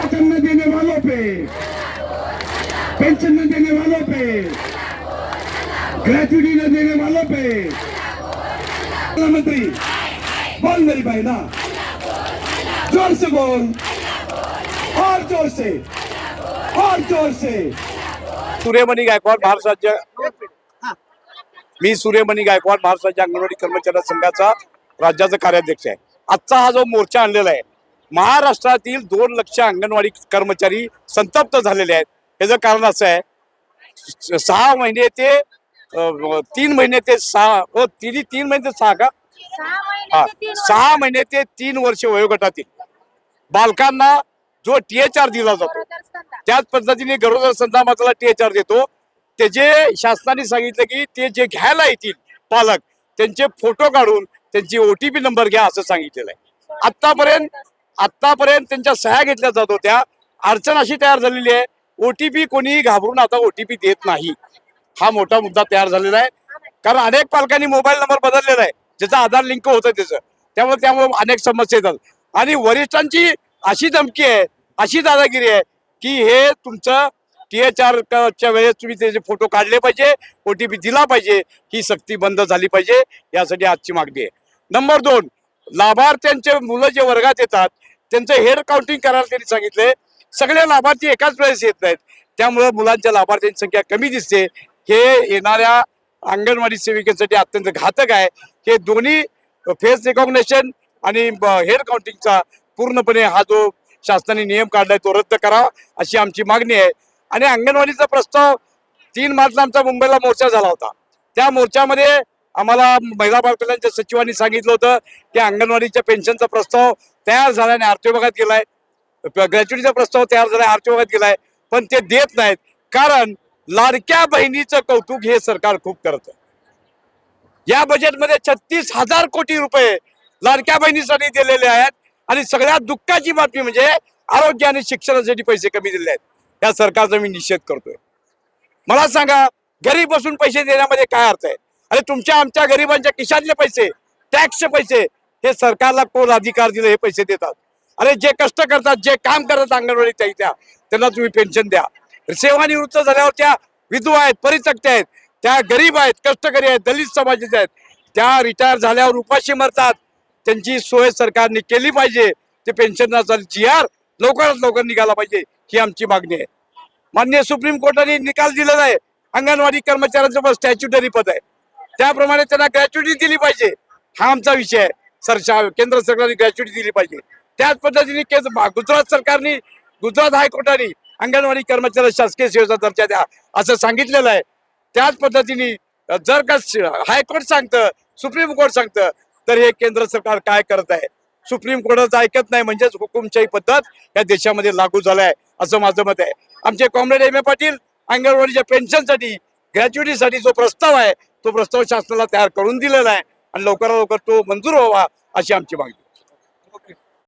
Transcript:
Pension न देने वालों पे। Pension न देने वालों पे। ग्रेचुटी न देने वालों पे। प्रधानमंत्री, बोल मेरी भाई ना। ज़ोर से बोल। और ज़ोर से। और ज़ोर से। सूर्यमणी गायकवाड महाराष्ट्र राज्य। मी सूर्यमणी गायकवाड महाराष्ट्र राज्य अंगणवाडी कर्मचारी संघाचा राज्याचा कार्याध्यक्ष आहे. आजचा हा जो मोर्चा आणलेला आहे महाराष्ट्रातील दोन लक्ष अंगणवाडी कर्मचारी संतप्त झालेले आहेत. याचं कारण असं आहे सहा महिने ते तीन महिने ते सहा तिन्ही तीन महिने ते सहा का? हा सहा महिने ते तीन वर्ष वयोगटातील. बालकांना जो टी एच आर दिला जातो त्याच पद्धतीने गरोदर संतामाताला टी एच आर देतो त्याचे शासनाने सांगितलं की ते जे घ्यायला येतील पालक त्यांचे फोटो काढून त्यांची ओ टी पी नंबर घ्या असं सांगितलेलं आहे. आतापर्यंत आत्तापर्यंत त्यांच्या सह्या घेतल्या जात होत्या. अडचण अशी तयार झालेली आहे. ओटीपी कोणी घाबरून आता ओटीपी देत नाही. हा मोठा मुद्दा तयार झालेला आहे. कारण अनेक पालकांनी मोबाईल नंबर बदललेला आहे. ज्याचा आधार लिंक होतं त्याचं. त्यामुळे त्यामुळे अनेक समस्या येतात. आणि वरिष्ठांची अशी धमकी आहे अशी दादागिरी आहे की हे तुमचं टी एच आर च्या वेळेस तुम्ही त्याचे फोटो काढले पाहिजे ओ टी पी दिला पाहिजे ही सक्ती बंद झाली पाहिजे यासाठी आजची मागणी आहे. नंबर दोन लाभार्थ्यांचे मुलं जे वर्गात येतात त्यांचं हेड काउंटिंग करायला त्यांनी सांगितलंय. सगळे लाभार्थी एकाच वेळेस येत नाहीत. त्यामुळे मुलांच्या लाभार्थ्यांची संख्या कमी दिसते. हे येणाऱ्या अंगणवाडी सेविकेसाठी अत्यंत घातक आहे. हे दोन्ही फेस रिकॉग्नेशन आणि हेड काउंटिंगचा पूर्णपणे हा जो शासनाने नियम काढलाय तो रद्द करा अशी आमची मागणी आहे. आणि अंगणवाडीचा प्रस्ताव तीन मार्चला आमचा मुंबईला मोर्चा झाला होता. त्या मोर्चामध्ये आम्हाला महिला बालकल्याणच्या सचिवांनी सांगितलं होतं की अंगणवाडीच्या पेन्शनचा प्रस्ताव तयार झाल्याने आर्थिक विभागात गेलाय. ग्रॅच्युटीचा प्रस्ताव तयार झाला आर्थिक विभागात गेलाय. पण ते देत नाहीत. कारण लाडक्या बहिणीचं कौतुक हे सरकार खूप करतं या बजेटमध्ये छत्तीस हजार कोटी रुपये लाडक्या बहिणीसाठी दिलेले आहेत. आणि सगळ्यात दुःखाची बातमी म्हणजे आरोग्य आणि शिक्षणासाठी पैसे कमी दिले आहेत. या सरकारचा मी निषेध करतोय. मला सांगा घरी बसून पैसे देण्यामध्ये काय अर्थ आहे? अरे तुमच्या आमच्या गरिबांच्या किशातले पैसे टॅक्सचे पैसे हे सरकारला कोण अधिकार दिले हे पैसे देतात. अरे जे कष्ट करतात जे काम करतात अंगणवाडी त्या त्या त्यांना तुम्ही पेन्शन द्या. सेवानिवृत्त झाल्यावर त्या विधवा आहेत परिचक्त्या आहेत त्या गरीब आहेत कष्टकरी आहेत दलित समाजाचे आहेत त्या रिटायर झाल्यावर उपाशी मरतात. त्यांची सोय सरकारने केली पाहिजे. ते पेन्शनचा जी आर लवकरात लवकर निघाला पाहिजे ही आमची मागणी आहे. मान्य सुप्रीम कोर्टाने निकाल दिलेला आहे. अंगणवाडी कर्मचाऱ्यांचं पण स्टॅच्युटरी पद आहे. त्याप्रमाणे त्यांना ग्रॅच्युटी दिली पाहिजे. हा आमचा विषय आहे. सर शा- केंद्र सरकारने ग्रॅच्युटी दिली पाहिजे. त्याच पद्धतीने गुजरात सरकारने गुजरात हायकोर्टाने अंगणवाडी कर्मचारी शासकीय सेवेचा दर्जा द्या असं सांगितलेलं आहे. त्याच पद्धतीने जर का हायकोर्ट सांगतं सुप्रीम कोर्ट सांगतं तर हे केंद्र सरकार काय करत आहे? सुप्रीम कोर्टाचं ऐकत नाही म्हणजेच हुकुमशाही पद्धत या देशामध्ये लागू झालाय आहे असं माझं मत आहे. आमचे कॉम्रेड एम ए पाटील अंगणवाडीच्या पेन्शनसाठी ग्रॅच्युटीसाठी जो प्रस्ताव आहे तो प्रस्ताव शासनाला तयार करून दिलेला आहे. आणि लवकरात लवकर तो मंजूर व्हावा अशी आमची मागणी